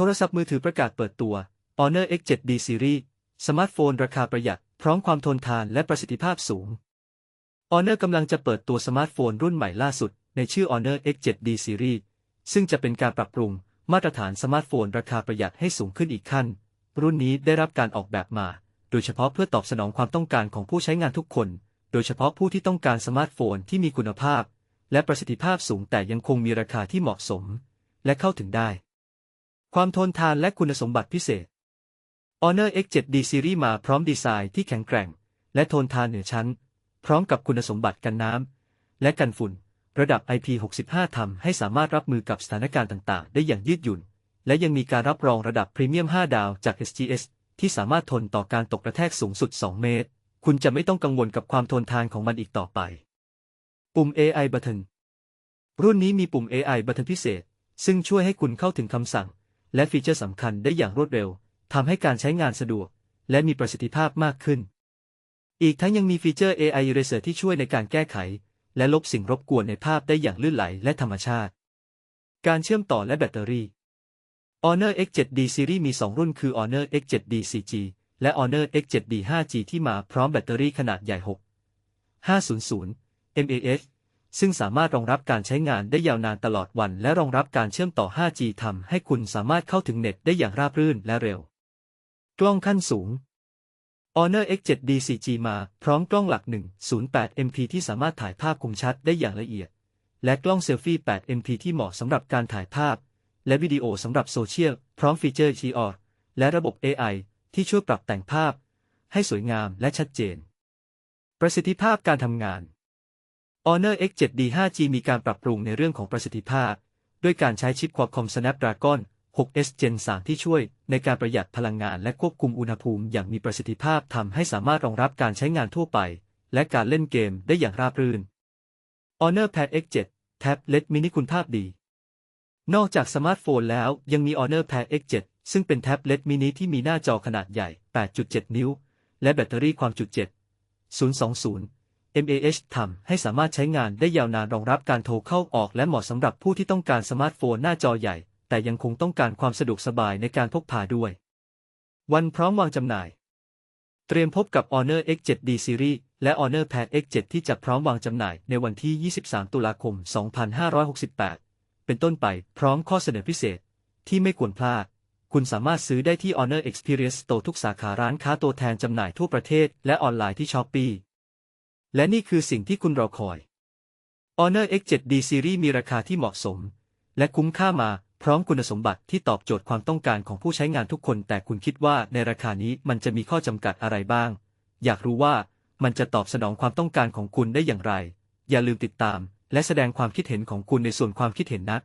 ทรศัพท์มือถือประกาศเปิดตัว Honor X7D Series สมาร์ทโฟนราคาประหยัด พร้อมความทนทานและประสิทธิภาพสูง Honor กำลังจะเปิดตัวสมาร์ทโฟนรุ่นใหม่ล่าสุด ในชื่อ Honor X7D Series ซึ่งจะเป็นการปรับปรุง มาตรฐานสมาร์ทโฟนราคาประหยัดให้สูงขึ้นอีกขั้น รุ่นนี้ได้รับการออกแบบมา โดยเฉพาะเพื่อตอบสนองความต้องการของผู้ใช้งานทุกคน โดยเฉพาะผู้ที่ต้องการสมาร์ทโฟนที่มีคุณภาพ และประสิทธิภาพสูงแต่ยังคงมีราคาที่เหมาะสม และเข้าถึงได้ ความทนทานและคุณสมบัติพิเศษ Honor X7D Series มาพร้อมดีไซน์ที่แข็งแกร่ง และทนทานเหนือชั้น พร้อมกับคุณสมบัติกันน้ำ และกันฝุ่น ระดับ IP65 ทำให้สามารถรับมือกับสถานการณ์ต่างๆ ได้อย่างยืดหยุ่น และยังมีการรับรองระดับพรีเมียม 5 ดาวจาก SGS ที่สามารถทนต่อการตกกระแทกสูงสุด 2 เมตร คุณจะไม่ต้องกังวลกับความทนทานของมันอีกต่อไป ปุ่ม AI Button รุ่นนี้มีปุ่ม AI Button พิเศษ ซึ่งช่วยให้คุณเข้าถึงคำสั่ง และฟีเจอร์สำคัญได้อย่างรวดเร็วทำให้การใช้งานสะดวก และมีประสิทธิภาพมากขึ้น อีกทั้งยังมีฟีเจอร์ AI Eraser ที่ช่วยในการแก้ไข และลบสิ่งรบกวนในภาพได้อย่างลื่นไหลและธรรมชาติ การเชื่อมต่อและแบตเตอรี่ Honor X7D Series มี 2 รุ่นคือ Honor X7D 4G และ Honor X7D 5G ที่มาพร้อมแบตเตอรี่ขนาดใหญ่ 6 500 mAh ซึ่งสามารถรองรับการใช้งานได้ยาวนานตลอดวัน และรองรับการเชื่อมต่อ 5G ทำให้คุณสามารถเข้าถึงเน็ตได้อย่างราบรื่นและเร็ว กล้องขั้นสูง Honor X7D 4G มาพร้อมกล้องหลัก 108 MP ที่สามารถถ่ายภาพคมชัดได้อย่างละเอียด และกล้องเซลฟี่ 8 MP ที่เหมาะสำหรับการถ่ายภาพ และวิดีโอสำหรับโซเชียล พร้อมฟีเจอร์ GR และระบบ AI ที่ช่วยปรับแต่งภาพ ให้สวยงามและชัดเจน ประสิทธิภาพการทำงาน Honor X7D 5G มีการปรับปรุงในเรื่องของประสิทธิภาพ ด้วยการใช้ชิป Qualcomm Snapdragon 6S Gen 3 ที่ช่วยในการประหยัดพลังงานและควบคุมอุณหภูมิอย่างมีประสิทธิภาพทำให้สามารถรองรับการใช้งานทั่วไป และการเล่นเกมได้อย่างราบรื่น Honor Pad X7 แท็บเล็ตมินิคุณภาพดี นอกจากสมาร์ทโฟนแล้วยังมี Honor Pad X7 ซึ่งเป็นแท็บเล็ตมินิที่มีหน้าจอขนาดใหญ่ 8.7 นิ้ว และแบตเตอรี่ความจุ 7 020 mAh ทำให้สามารถใช้งานได้ยาวนานรองรับการโทรเข้าออกและเหมาะสำหรับผู้ที่ต้องการสมาร์ทโฟนหน้าจอใหญ่ แต่ยังคงต้องการความสะดวกสบายในการพกพาด้วย วันพร้อมวางจำหน่าย เตรียมพบกับ Honor X7D Series และ Honor Pad X7 ที่จะพร้อมวางจำหน่ายในวันที่ 23 ตุลาคม 2568 เป็นต้นไปพร้อมข้อเสนอพิเศษ ที่ไม่ควรพลาดคุณสามารถซื้อได้ที่ Honor Experience Store ทุกสาขาร้านค้าตัวแทนจำหน่ายทั่วประเทศ และออนไลน์ที่ Shopee และนี่คือสิ่งที่คุณรอคอย Honor X7D Series มีราคาที่เหมาะสม และคุ้มค่ามาพร้อมคุณสมบัติที่ตอบโจทย์ความต้องการของผู้ใช้งานทุกคน แต่คุณคิดว่าในราคานี้มันจะมีข้อจำกัดอะไรบ้าง อยากรู้ว่ามันจะตอบสนองความต้องการของคุณได้อย่างไร อย่าลืมติดตาม และแสดงความคิดเห็นของคุณในส่วนความคิดเห็นนะ